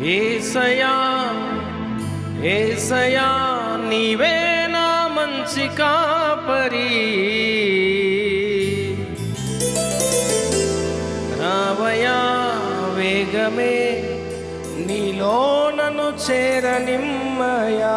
ఏసయా ఏసయా నీవే నా మంచి కాపరి. రావయా వేగమే నీలో నన్ను చేరనిమ్మయా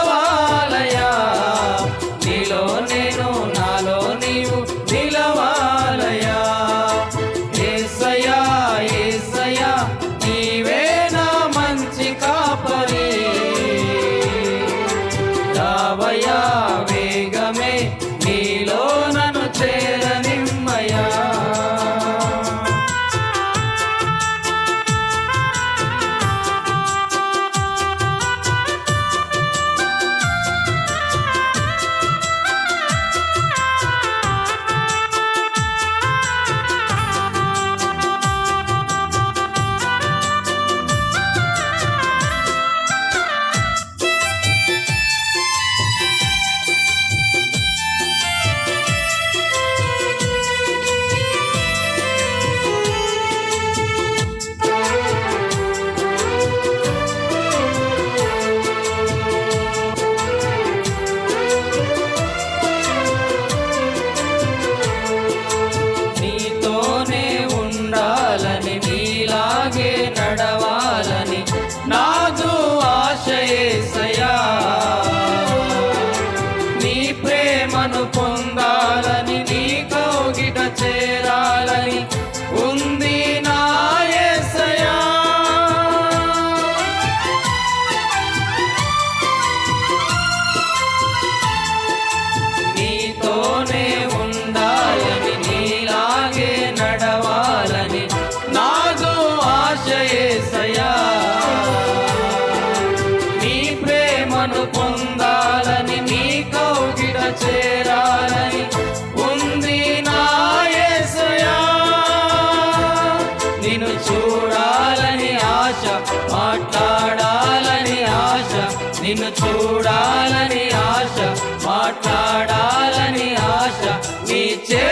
Yeah.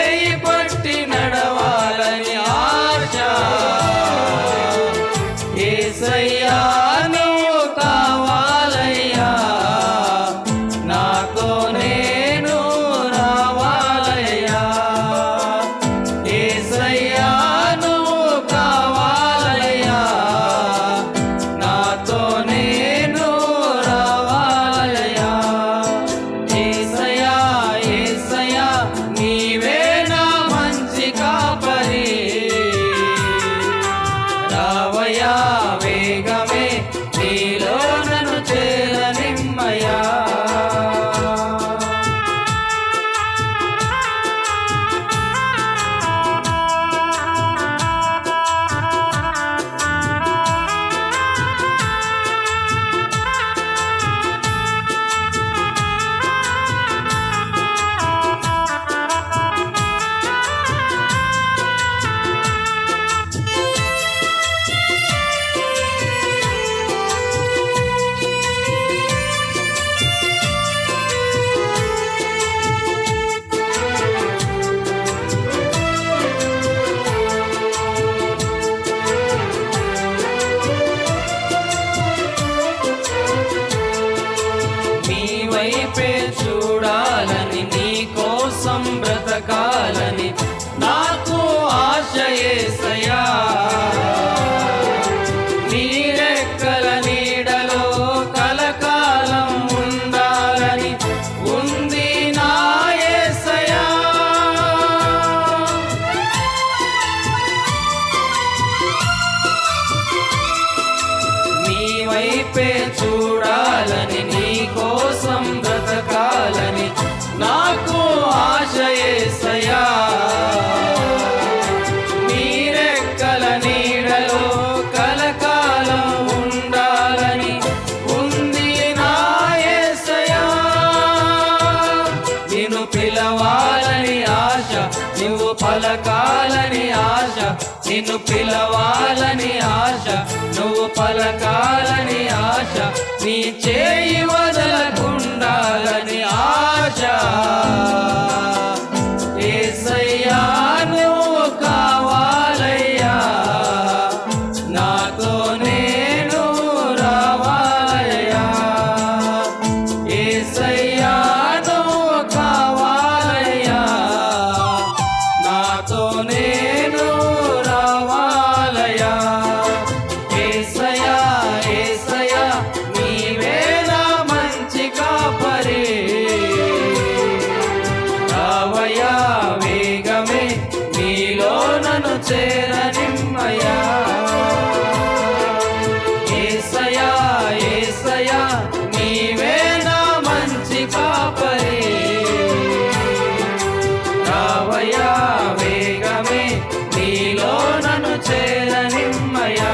ఆశ యేసయ్యా నీరెక్కల నీడలో కలకాలం ఉండాలని ఉంది నా యేసయ్యా నిన్ను పిలవాలని ఆశ నువ్వు పలకాలని ఆశ నిన్ను పిలవాలని ఆశ నువ్వు పలకాలని ఆశ నీ చేయి వదలకుండాలని